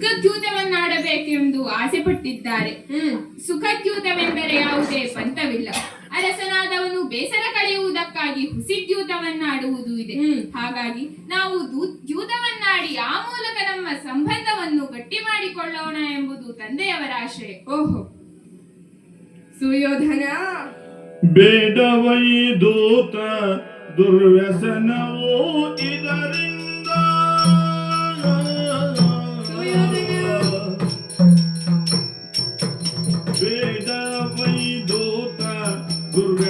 ಸುಖದ್ಯೂತವನ್ನಾಡಬೇಕೆಂದು ಆಸೆ ಪಟ್ಟಿದ್ದಾರೆ ಹ್ಮ್. ಸುಖದ್ಯೂತವೆಂದರೆ ಯಾವುದೇ ಪಂಥವಿಲ್ಲ. ಅರಸನಾದವನು ಬೇಸರ ಕಳೆಯುವುದಕ್ಕಾಗಿ ಹುಸಿದ್ಯೂತವನ್ನಾಡುವುದು ಇದೆ. ಹಾಗಾಗಿ ನಾವು ದ್ಯೂತವನ್ನಾಡಿ ಆ ಮೂಲಕ ನಮ್ಮ ಸಂಬಂಧವನ್ನು ಗಟ್ಟಿ ಮಾಡಿಕೊಳ್ಳೋಣ ಎಂಬುದು ತಂದೆಯವರ ಆಶಯ. ಓಹೋ. ಸುಯೋಧನ. ಬೇಡವೈ ದೂತ ದುರ್ವ್ಯಸನವೋ ಇದರಿಂದ ದುರ್ವ್ಯಸನವೋ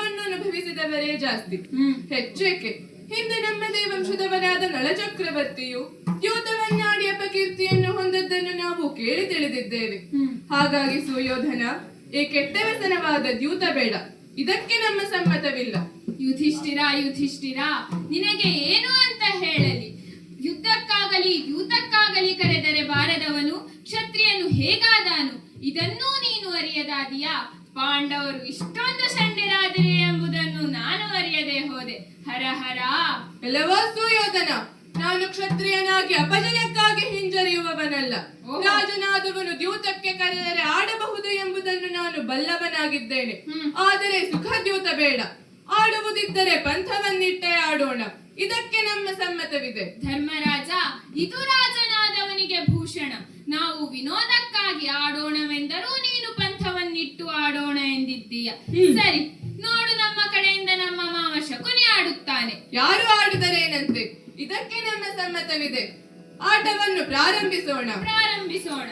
ಕಷ್ಟವನ್ನು ಅನುಭವಿಸಿದವರೇ ಜಾಸ್ತಿ. ಹೆಚ್ಚೇಕೆ ಹಿಂದೆ ನಮ್ಮದೇ ವಂಶದವರಾದ ನಳಚಕ್ರವರ್ತಿಯು ಯೋಧವನ್ನಾಡಿ ಅಪಕೀರ್ತಿಯನ್ನು ಹೊಂದದ್ದನ್ನು ನಾವು ಕೇಳಿ ತಿಳಿದಿದ್ದೇವೆ. ಹಾಗಾಗಿ ಸುಯೋಧನ ಈ ಕೆಟ್ಟ ವ್ಯಸನವಾದ ದ್ಯೂತ ಬೇಡ. ಇದಕ್ಕೆ ನಮ್ಮ ಸಮ್ಮತವಿಲ್ಲ. ಯುಧಿಷ್ಠಿರ ಯುಧಿಷ್ಠಿರ ನಿನಗೆ ಏನು ಅಂತ ಹೇಳಲಿ? ಯುದ್ಧಕ್ಕಾಗಲಿ ಯೂತಕ್ಕಾಗಲಿ ಕರೆದರೆ ಬಾರದವನು ಕ್ಷತ್ರಿಯನು ಹೇಗಾದಾನು? ಇದನ್ನೂ ನೀನು ಅರಿಯದಾದಿಯಾ? ಪಾಂಡವರು ಇಷ್ಟೊಂದು ಸಂಡೆರಾದರೆ ಎಂಬುದನ್ನು ನಾನು ಅರಿಯದೆ ಹೋದೆ. ಹರ ಹರ. ಎಲ್ಲವೋ ಸುಯೋಧನ. ನಾನು ಕ್ಷತ್ರಿಯನಾಗಿ ಅಪಜಯಕ್ಕಾಗಿ ಹಿಂಜರಿಯುವವನಲ್ಲ. ರಾಜನಾದವನು ದ್ಯೂತಕ್ಕೆ ಕರೆದರೆ ಆಡಬಹುದು ಎಂಬುದನ್ನು ನಾನು ಬಲ್ಲವನಾಗಿದ್ದೇನೆ. ಆದರೆ ಸುಖ ದ್ಯೂತ ಬೇಡ. ಆಡುವುದಿದ್ದರೆ ಪಂಥವನ್ನಿಟ್ಟೇ ಆಡೋಣ. ಇದಕ್ಕೆ ನಮ್ಮ ಸಮ್ಮತವಿದೆ. ಧರ್ಮರಾಜ ಇದು ರಾಜನಾದವನಿಗೆ ಭೂಷಣ. ನಾವು ವಿನೋದಕ್ಕಾಗಿ ಆಡೋಣವೆಂದರೂ ನೀನು ಪಂಥವನ್ನಿಟ್ಟು ಆಡೋಣ ಎಂದಿದ್ದೀಯ? ಸರಿ ನೋಡು ನಮ್ಮ ಕಡೆಯಿಂದ ನಮ್ಮ ಮಾವ ಶಕುನಿ ಆಡುತ್ತಾನೆ. ಯಾರು ಆಡಿದರೇನಂತೆ ಇದಕ್ಕೆ ನಮ್ಮ ಸಮ್ಮತವಿದೆ. ಆಟವನ್ನು ಪ್ರಾರಂಭಿಸೋಣ. ಪ್ರಾರಂಭಿಸೋಣ.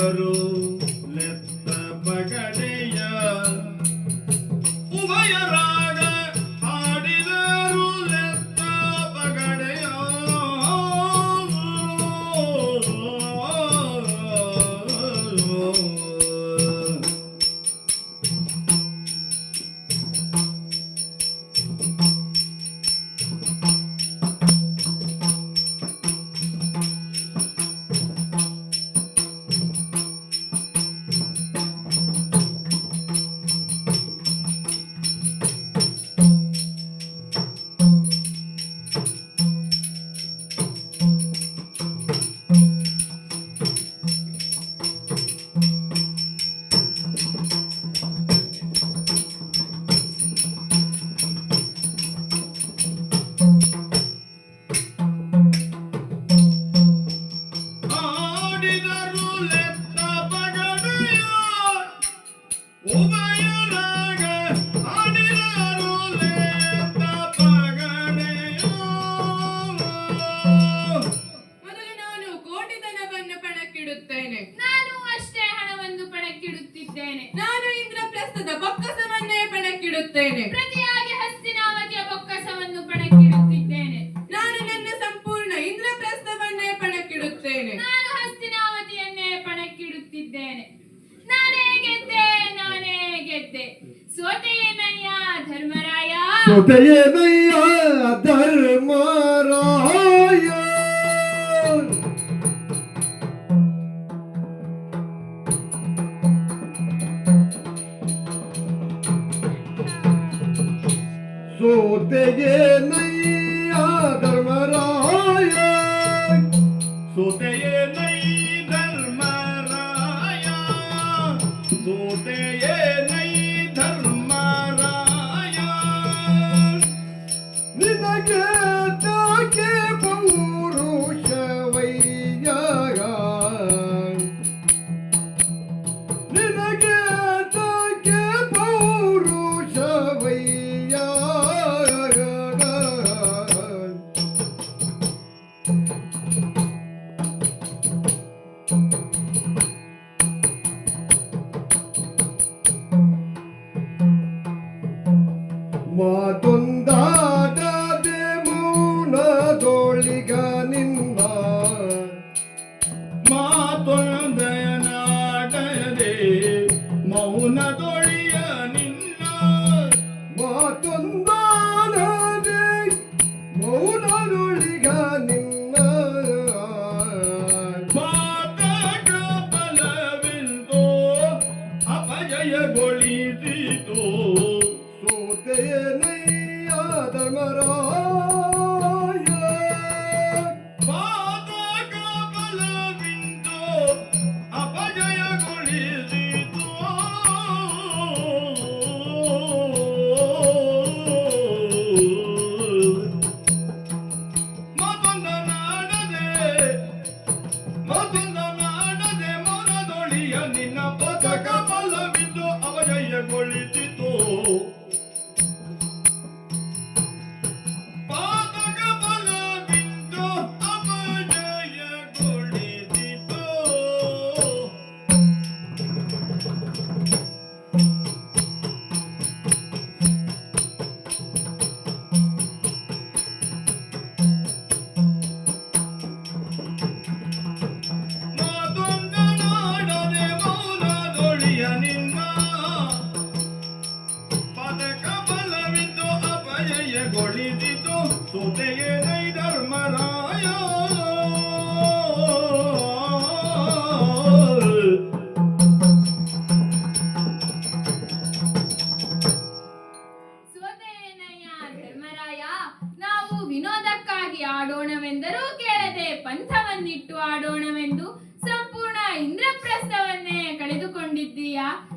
ಆಡಿದರು Yeah. una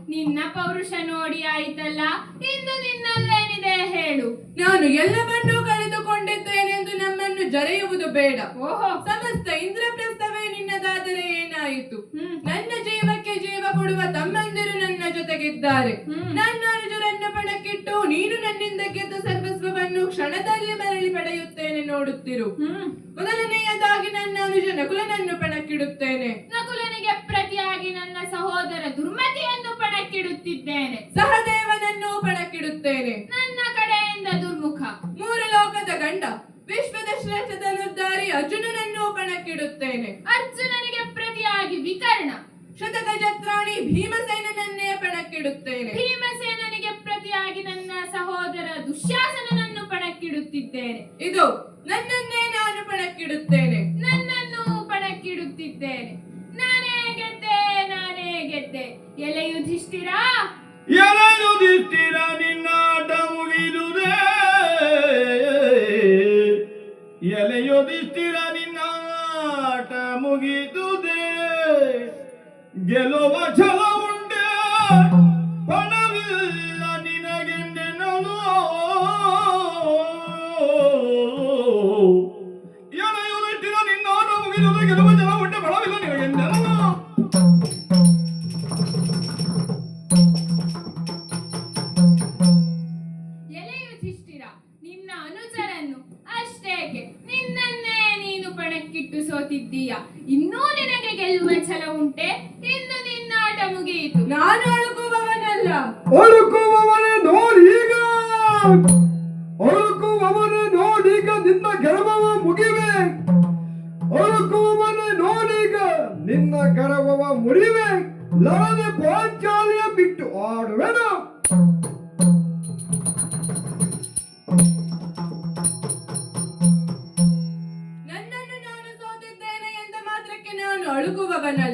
ನಿನ್ನ ಪೌರುಷ ನೋಡಿ ಆಯ್ತಲ್ಲ? ಇಂದು ನಿನ್ನಲ್ಲೇನಿದೆ ಹೇಳು. ನಾನು ಎಲ್ಲವನ್ನೂ ಕಳೆದುಕೊಂಡಿದ್ದೇನೆಂದು ನಮ್ಮನ್ನು ಜರೆಯುವುದು ಬೇಡ. ಓಹೋ. ಸಮಸ್ತ ಇಂದ್ರಪ್ರಸ್ಥವೇ ನಿನ್ನದಾದರೆ ಏನಾಯಿತು? ನನ್ನ ಜೀವಕ್ಕೆ ಜೀವ ಕೊಡುವ ತಮ್ಮಂದಿರು ನನ್ನ ಜೊತೆಗಿದ್ದಾರೆ. ನನ್ನ ಅನುಜರನ್ನು ಪಣಕ್ಕಿಟ್ಟು ನೀನು ನನ್ನಿಂದ ಗೆದ್ದ ಸರ್ವಸ್ವವನ್ನು ಕ್ಷಣದಲ್ಲಿ ಮರಳಿ ಪಡೆಯುತ್ತೇನೆ ನೋಡುತ್ತಿರು. ಮೊದಲನೆಯದಾಗಿ ನನ್ನ ಅನುಜ ನಕುಲನನ್ನು ಪಣಕ್ಕಿಡುತ್ತೇನೆ. ನಕುಲನಿಗೆ ಪ್ರತಿಯಾಗಿ ನನ್ನ ಸಹೋದರ ದುರ್ಮತಿಯನ್ನು ಪಣಕ್ಕಿಡುತ್ತಿದ್ದೇನೆ. ಸಹದೇವನನ್ನು ಪಣಕ್ಕಿಡುತ್ತೇನೆ. ನನ್ನ ಕಡೆಯಿಂದ ದುರ್ಮುಖ. ಮೂರು ಲೋಕದ ಗಂಡ ವಿಶ್ವದ ಶ್ರೇಷ್ಠ ಧನುರ್ಧಾರಿ ಅರ್ಜುನನನ್ನು ಪಣಕ್ಕಿಡುತ್ತೇನೆ. ಅರ್ಜುನನಿಗೆ ಎಲೆಯುದಿಷ್ಟಿರ ನಿನ್ನಾಟ ಮುಗಿದುದೆ. ಗೆಲುವ ಛಲ ಉಂಟೆ ಪಣವಿಲ್ಲ ಛಲ ಉಂಟೆ ಇಂದು ನಿನ್ನಾಟ ಮುಗಿಯಿತು ನಾನು ಅಳುಕುವವನಲ್ಲ. ಅಳುಕುವವನೇ ನೋಡೀಗ. ಅಳುಕುವವನೇ ನೋಡೀಗ ನಿನ್ನ ಗರ್ವವ ಮುಗಿವೆ. ಅಳುಕುವವನೇ ನೋಡೀಗ ನಿನ್ನ ಗರ್ವವ ಮುರಿವೆ. ಲರದೆ ಪಾಂಚಾಲಿಯ ಬಿಟ್ಟು ಆಡುವೆನು?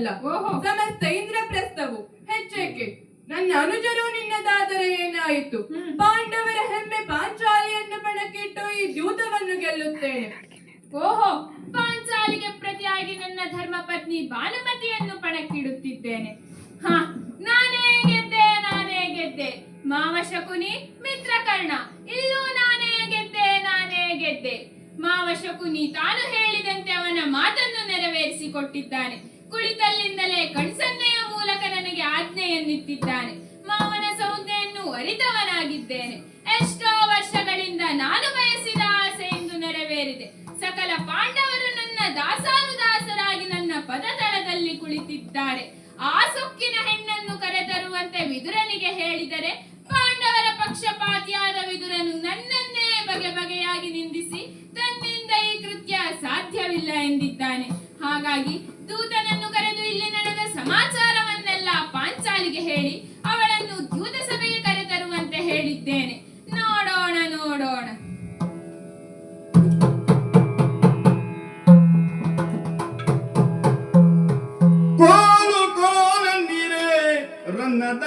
ಓಹೋ. ಸಮಸ್ತ ಇಂದ್ರಪ್ರಸ್ಥವು ಹೆಚ್ಚೇಕೆ. ನನ್ನ ಅನುಜರು ನಿನ್ನದಾದರೆ ಏನಾಯಿತು? ಪಾಂಡವರ ಹೆಮ್ಮೆ ಪಾಂಚಾಲಿಯನ್ನು ಪಣಕ್ಕಿಟ್ಟು ಈ ದ್ಯೂತವನ್ನು ಗೆಲ್ಲುತ್ತೇನೆ. ಓಹೋ. ಪಾಂಚಾಲಿಗೆ ಪ್ರತಿಯಾಗಿ ನನ್ನ ಧರ್ಮಪತ್ನಿ ಬಾಲಮತಿಯನ್ನು ಪಣಕ್ಕಿಡುತ್ತಿದ್ದೇನೆ. ಹ ನಾನೇ ಗೆದ್ದೆ ನಾನೇ ಗೆದ್ದೆ. ಮಾವ ಶಕುನಿ ಮಿತ್ರ ಕರ್ಣ ಇಲ್ಲೂ ನಾನೇ ಗೆದ್ದೆ ನಾನೇ ಗೆದ್ದೆ. ಮಾವ ಶಕುನಿ ತಾನು ಹೇಳಿದಂತೆ ಅವನ ಮಾತನ್ನು ನೆರವೇರಿಸಿಕೊಟ್ಟಿದ್ದಾನೆ. ಕುಳಿತಲ್ಲಿಂದಲೇ ಕಣ್ಸನ್ನೆಯ ಮೂಲಕ ನನಗೆ ಆಜ್ಞೆಯನ್ನಿತ್ತಿದ್ದಾನೆ ಮಾವನ ಸೌದೆಯನ್ನು ಅರಿತವನಾಗಿದ್ದೇನೆ. ಎಷ್ಟೋ ವರ್ಷಗಳಿಂದ ನಾನು ಬಯಸಿದ ಆಸೆ ಎಂದು ನೆರವೇರಿದೆ. ಸಕಲ ಪಾಂಡವರು ನನ್ನ ದಾಸಾನುದಾಸರಾಗಿ ನನ್ನ ಪದತಳದಲ್ಲಿ ಕುಳಿತಿದ್ದಾರೆ. ಆ ಸೊಕ್ಕಿನ ಹೆಣ್ಣನ್ನು ಕರೆತರುವಂತೆ ವಿದುರನಿಗೆ ಹೇಳಿದರೆ, ಪಾಂಡವರ ಪಕ್ಷಪಾತಿಯಾದ ವಿದುರನು ನನ್ನನ್ನೇ ಬಗೆ ಬಗೆಯಾಗಿ ನಿಂದಿಸಿ, ತನ್ನಿಂದ ಈ ಕೃತ್ಯ ಸಾಧ್ಯವಿಲ್ಲ ಎಂದಿದ್ದಾನೆ. ಹಾಗಾಗಿ ದೂತನನ್ನು ಕರೆದು ಇಲ್ಲಿ ನಡೆದ ಸಮಾಚಾರವನ್ನೆಲ್ಲ ಪಾಂಚಾಲಿಗೆ ಹೇಳಿ ಅವಳನ್ನು ದೂತ ಸಭೆಗೆ ಕರೆತರುವಂತೆ ಹೇಳಿದ್ದೇನೆ. ನೋಡೋಣ ನೋಡೋಣ. ಕೋಲು ಕೋಲಂದಿರೆ ರನ್ನದ